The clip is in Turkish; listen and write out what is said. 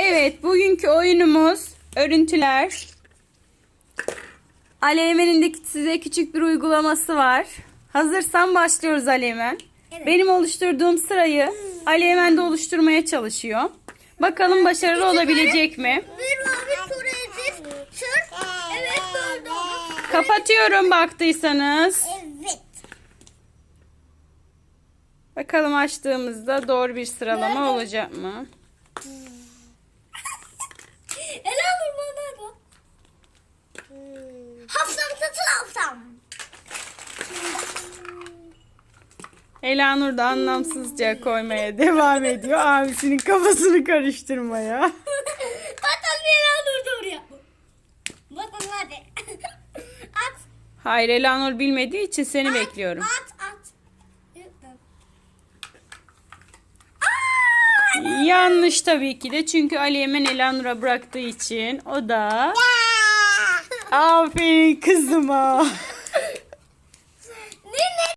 Evet, bugünkü oyunumuz örüntüler. Aleymen'in de size küçük bir uygulaması var. Hazırsan başlıyoruz Aleymen. Evet. Benim oluşturduğum sırayı Aleymen de oluşturmaya çalışıyor. Bakalım başarılı olabilecek mi? Kapatıyorum baktıysanız. Evet. Bakalım açtığımızda doğru bir sıralama olacak mı? Hafsam. Elanur da anlamsızca koymaya devam ediyor. Abisinin kafasını karıştırmaya. Bakın bir Ela durdu oraya. Bakın hadi. At. Hayır Elanur bilmediği için seni bekliyorum. At at. Yanlış tabii ki de çünkü Ali hemen Elanur'a bıraktığı için o da aferin kızıma.